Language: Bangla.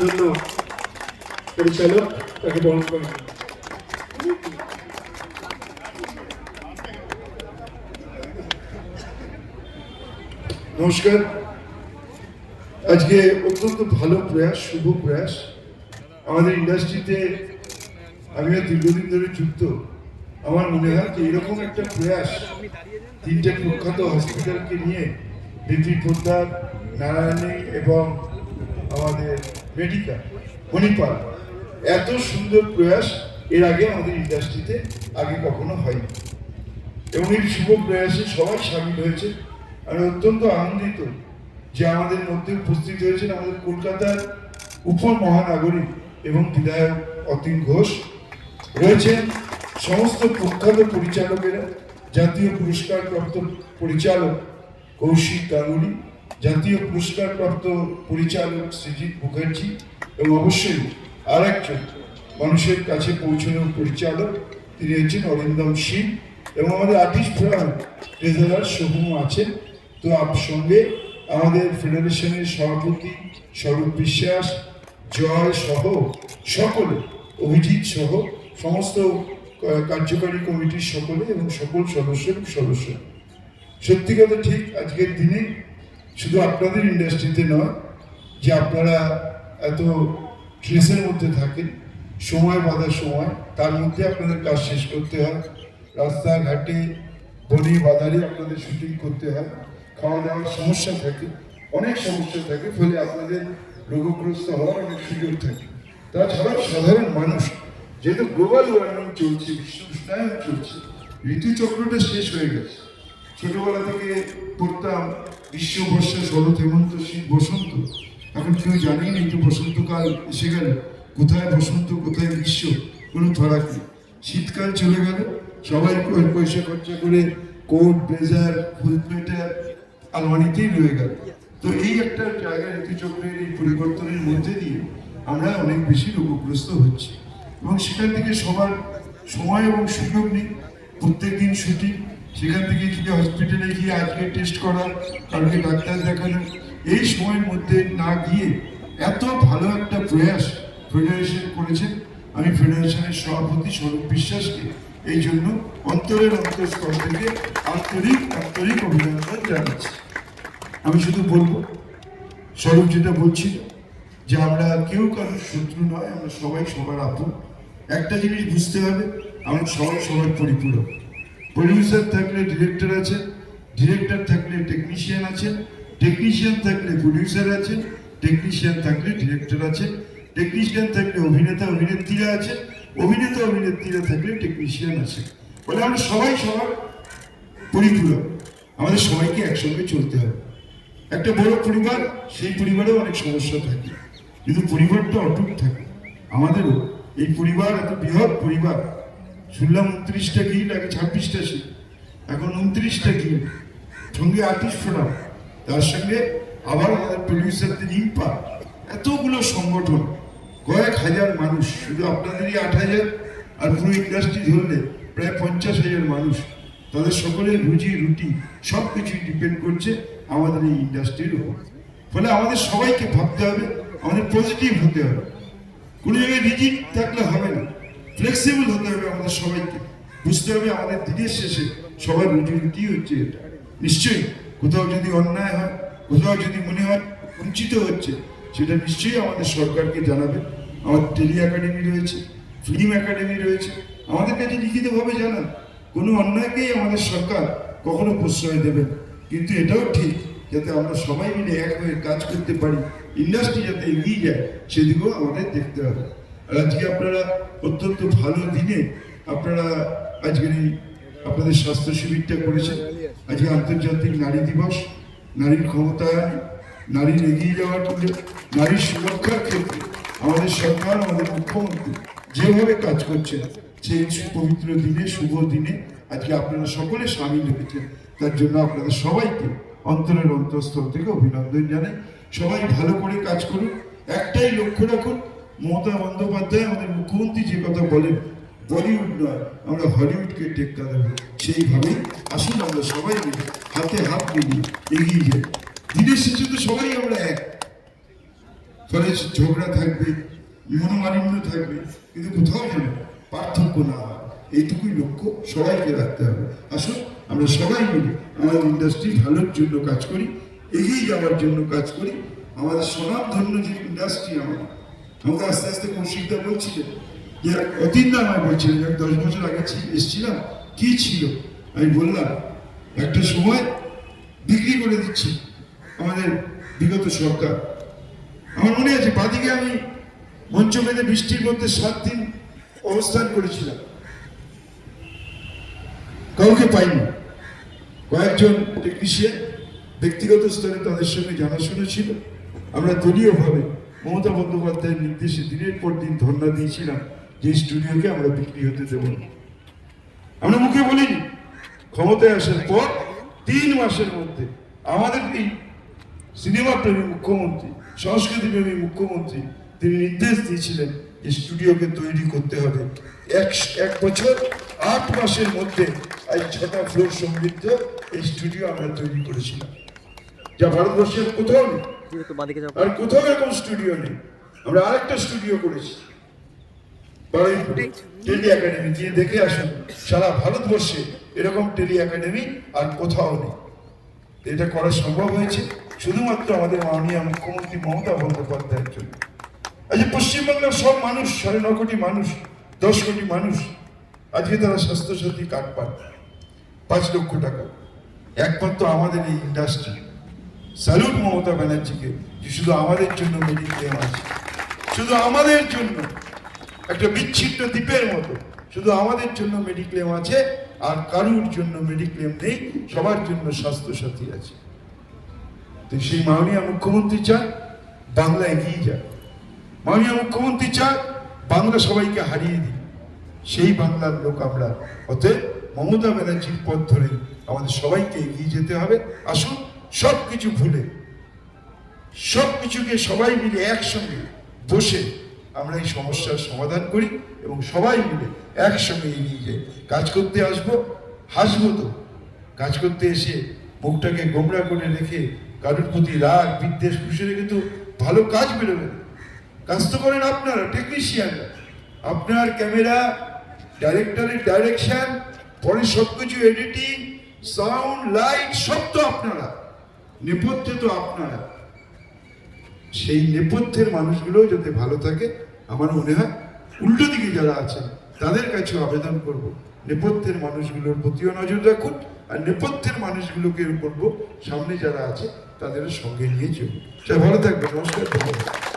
সুনামধন্য পরিচালক তাকে বরণ করেন নমস্কার। আজকে অত্যন্ত ভালো প্রয়াস, শুভ প্রয়াস। আমাদের ইন্ডাস্ট্রিতে আমিও দীর্ঘদিন ধরে যুক্ত। আমার মনে হয় যে এরকম একটা প্রয়াস তিনটে প্রখ্যাত হসপিটালকে নিয়ে বিপি পোদ্দার, নারায়ণী এবং আমাদের মেডিকেল মণিপাল এত সুন্দর প্রয়াস এর আগে আমাদের ইন্ডাস্ট্রিতে আগে কখনো হয়নি। এবং এই শুভ প্রয়াসে সবাই সামিল হয়েছে। আমি অত্যন্ত আনন্দিত যে আমাদের মধ্যে উপস্থিত হয়েছেন আমাদের কলকাতার উপমহানাগরিক এবং বিধায়ক অতীন ঘোষ। রয়েছেন সমস্ত প্রখ্যাত পরিচালকেরা, জাতীয় পুরস্কারপ্রাপ্ত পরিচালক কৌশিক গাঙ্গুলি জাতীয় পুরস্কারপ্রাপ্ত পরিচালক সৃজিত মুখার্জি এবং অবশ্যই আর একজন মানুষের কাছে পৌঁছানোর পরিচালক তিনি হচ্ছেন অরিন্দম সিং এবং আমাদের আর্টিস্ট ট্রেজারার শুভম আছেন। তো আপ সঙ্গে আমাদের ফেডারেশনের সভাপতি স্বরূপ বিশ্বাস, জয় সহ সকলে, অভিজিৎ সহ সমস্ত কার্যকারী কমিটির সকলে এবং সকল সদস্য সদস্য সত্যি কথা ঠিক আজকের দিনে শুধু আপনাদের ইন্ডাস্ট্রিতে নয়, যে আপনারা এত স্ট্রেসের মধ্যে থাকেন, সময় বাঁধার সময়, তার মধ্যে আপনাদের কাজ শেষ করতে হয়। রাস্তাঘাটে বনি, বাজারে আপনাদের শুটিং করতে হয়। খাওয়া দাওয়ার সমস্যা থাকে, অনেক সমস্যা থাকে, ফলে আপনাদের রোগগ্রস্ত হওয়ার অনেক সুযোগ থাকে। তাছাড়া সাধারণ মানুষ, যেহেতু গ্লোবাল ওয়ার্মিং চলছে, বিশ্ব উষ্ণায়ন চলছে, ঋতুচক্রটা শেষ হয়ে গেছে। ছোটবেলা থেকে পড়তাম গ্রীষ্ম, বর্ষা শরৎ হেমন্ত, শীত, বসন্ত। এখন কেউ জানেই না যে বসন্তকাল এসে গেল। কোথায় বসন্ত, কোথায় গ্রীষ্ম? কোনো ফারাক নেই। শীতকাল চলে গেল। সবাই পয়সা খরচা করে কোট, ব্লেজার ফুল প্লেটার আলমারিতেই রয়ে গেল। তো এই একটা জায়গা ঋতুচক্রের এই পরিবর্তনের মধ্যে দিয়ে আমরা অনেক বেশি রোগগ্রস্ত হচ্ছি। এবং সেখান থেকে সবার সময় এবং সুযোগ নেই। প্রত্যেক দিন শুটিং সেখান থেকে যদি হসপিটালে গিয়ে আজকে টেস্ট করা কালকে ডাক্তার দেখানো এই সময়ের মধ্যে না গিয়ে এত ভালো একটা প্রয়াস ফেডারেশন করেছেন, আমি ফেডারেশনের সভাপতি স্বরূপ বিশ্বাসকে এই জন্য অন্তরের অন্তঃস্থল থেকে আন্তরিক আন্তরিক অভিনন্দন জানাচ্ছি। আমি শুধু বলব, স্বরূপ যেটা বলছিল, যে আমরা কেউ কারোর শত্রু নয়, আমরা সবাই সবার আপন। একটা জিনিস বুঝতে হবে, আমরা সবাই সবার পরিপূরক। প্রডিউসার থাকলে ডিরেক্টর আছে ডিরেক্টর থাকলে টেকনিশিয়ান আছে টেকনিশিয়ান থাকলে প্রডিউসার আছে টেকনিশিয়ান থাকলে ডিরেক্টর আছে টেকনিশিয়ান থাকলে অভিনেতা, অভিনেত্রীরা আছে, অভিনেতা, অভিনেত্রীরা থাকলে টেকনিশিয়ান আছে। বলে আমরা সবাই সবার পরিপূরক। আমাদের সবাইকে একসঙ্গে চলতে হবে। একটা বড় পরিবার, সেই পরিবারেও অনেক সমস্যা থাকে। কিন্তু পরিবারটা অটুট থাকে। আমাদেরও এই পরিবার, এত বৃহৎ পরিবার শুনলাম উনত্রিশটা গিল আগে ছাব্বিশটা সিট এখন উনত্রিশটা গিল সঙ্গে আর্টিস্ট ফোরাম। তার সঙ্গে আবার আমাদের প্রডিউসারদের ইম্পা এতগুলো সংগঠন, কয়েক হাজার মানুষ, শুধু আপনাদেরই আট হাজার, আর পুরো ইন্ডাস্ট্রি ধরলে প্রায় পঞ্চাশ হাজার মানুষ। তাদের সকলের রুজি, রুটি সব কিছুই ডিপেন্ড করছে আমাদের এই ইন্ডাস্ট্রির উপর। ফলে আমাদের সবাইকে ভাবতে হবে, আমাদের পজিটিভ হতে হবে। কোনো জায়গায় রিজিট থাকলে হবে না। ফ্লেক্সিবল হতে হবে আমাদের সবাইকে। বুঝতে হবে আমাদের দিনের শেষে সবার রুজি রুটি হচ্ছে এটা। নিশ্চয়ই কোথাও যদি অন্যায় হয়, কোথাও যদি মনে হয় বঞ্চিত হচ্ছে, সেটা নিশ্চয়ই আমাদের সরকারকে জানাবে। আমার টেলি একাডেমি রয়েছে, ফিল্ম একাডেমি রয়েছে। আমাদের কাছে লিখিতভাবে জানান, কোনো অন্যায়কেই আমাদের সরকার কখনো প্রশ্রয় দেবে কিন্তু এটাও ঠিক যাতে আমরা সবাই মিলে এক হয়ে কাজ করতে পারি ইন্ডাস্ট্রি যাতে এগিয়ে যায়, সেদিকেও আমাদের দেখতে হবে। আর আজকে আপনারা অত্যন্ত ভালো দিনে আপনারা আজকের এই আপনাদের স্বাস্থ্য শিবিরটা করেছেন। আজকে আন্তর্জাতিক নারী দিবস, নারীর ক্ষমতায়ন, নারীর এগিয়ে যাওয়ার জন্য নারীর সুরক্ষার ক্ষেত্রে আমাদের সরকার, আমাদের মুখ্যমন্ত্রী যেভাবে কাজ করছে সেই পবিত্র দিনে, শুভ দিনে আজকে আপনারা সকলে সামিল হয়েছেন। তার জন্য আপনাদের সবাইকে অন্তরের অন্তঃস্থল থেকে অভিনন্দন জানাই। সবাই ভালো করে কাজ করুন। একটাই লক্ষ্য রাখুন মমতা বন্দ্যোপাধ্যায় আমাদের মুখ্যমন্ত্রী যে কথা বলেন, বলিউড নয়, আমরা হলিউডকে টেক্কা দেবো। সেইভাবেই আসুন আমরা সবাই মিলে হাতে হাত মিলিয়ে এগিয়ে যাই। দিনের শেষে তো সবাই আমরা এক। ফলে ঝগড়া থাকবে, মনোমালিন্য থাকবে, কিন্তু কোথাও যেন পার্থক্য না হয়। এইটুকুই লক্ষ্য সবাইকে রাখতে হবে। আসুন আমরা সবাই মিলে আমাদের ইন্ডাস্ট্রি ভালোর জন্য কাজ করি, এগিয়ে যাওয়ার জন্য কাজ করি। আমাদের স্বনামধন্য যে ইন্ডাস্ট্রি আমাদের আমাদের আস্তে আস্তে কৌশিকদা বলছিলেন যে, অতীন্দা আমায় বলছিলেন আমি দশ বছর আগে এসেছিলাম, কি ছিল? আমি বললাম, একটা সময় বিক্রি করে দিচ্ছি আমাদের বিগত সরকার। আমার মনে আছে, বাদিকে আমি মঞ্চ বেঁধে বৃষ্টির মধ্যে সাত দিন অবস্থান করেছিলাম। কাউকে পাইনি। কয়েকজন টেকনিশিয়ান ব্যক্তিগত স্তরে তাদের সঙ্গে জানাশোনা ছিল। আমরা দলীয়ভাবে মমতা বন্দ্যোপাধ্যায়ের নির্দেশে দিনের পর দিন ধর্ণা দিয়েছিলাম, যে স্টুডিওকে আমরা বিক্রি হতে দেব না। আমরা মুখে বলিনি, ক্ষমতায় আসার পর তিন মাসের মধ্যে আমাদের এই সিনেমা প্রেমী মুখ্যমন্ত্রী, সংস্কৃতি প্রেমী মুখ্যমন্ত্রী, তিনি নির্দেশ দিয়েছিলেন এই স্টুডিওকে তৈরি করতে হবে। এক এক বছর, আট মাসের মধ্যে এই ছটা ফ্লোর সমৃদ্ধ এই স্টুডিও আমরা তৈরি করেছিলাম। যা ভারতবর্ষের কোথাও বাঁদিকে যাও আর কোথাও এরকম স্টুডিও নেই। আমরা আরেকটা স্টুডিও করেছি। টেলি একাডেমি গিয়ে দেখে আসুন সারা ভারতবর্ষে এরকম টেলি একাডেমি আর কোথাও নেই। এটা করা সম্ভব হয়েছে শুধুমাত্র আমাদের মাননীয় মুখ্যমন্ত্রী মমতা বন্দ্যোপাধ্যায়ের জন্য। আজ পশ্চিমবাংলার সব মানুষ সাড়ে ন কোটি মানুষ দশ কোটি মানুষ আজকে তারা স্বাস্থ্যসাথী কার্ড পান পাঁচ লক্ষ টাকা। একমাত্র আমাদের এই ইন্ডাস্ট্রি স্যালুট মমতা ব্যানার্জিকে যে শুধু আমাদের জন্য মেডিক্লেম আছে শুধু আমাদের জন্য। একটা বিচ্ছিন্ন দ্বীপের মতো। শুধু আমাদের জন্য মেডিক্লেম আছে, আর কারুর জন্য মেডিক্লেম নেই, সবার জন্য স্বাস্থ্যসাথী আছে। তো সেই মাননীয় মুখ্যমন্ত্রী চান, বাংলা এগিয়ে যায় মাননীয় মুখ্যমন্ত্রী চান, বাংলা সবাইকে হারিয়ে দিই সেই বাংলার লোক আমরা। অতএব মমতা ব্যানার্জির পথ ধরে আমাদের সবাইকে এগিয়ে যেতে হবে। আসুন সব কিছু ভুলে সব কিছুকে সবাই মিলে একসঙ্গে বসে আমরা এই সমস্যার সমাধান করি এবং সবাই মিলে একসঙ্গে এগিয়ে যাই। কাজ করতে আসব, হাসবো তো। কাজ করতে এসে মুখটাকে গোমরা করে রেখে কারোর প্রতি রাগ, বিদ্বেষ পুষে রেখে তো ভালো কাজ বেরোবে কাজ তো করেন আপনারা টেকনিশিয়ানরা আপনার ক্যামেরা ডাইরেক্টরের ডাইরেকশন পরে সব কিছু এডিটিং সাউন্ড লাইট সব তো আপনারা। নেপথ্যে তো আপনারা। সেই নেপথ্যের মানুষগুলো যাতে ভালো থাকে, আমার মনে হয় উল্টো দিকে যারা আছেন, তাদের কাছে আবেদন করব। নেপথ্যের মানুষগুলোর প্রতিও নজর রাখুন, আর নেপথ্যের মানুষগুলোকে করব। সামনে যারা আছে, তাদের সঙ্গে নিয়ে চলুন। ভালো থাকবে নমস্কার, ধন্যবাদ।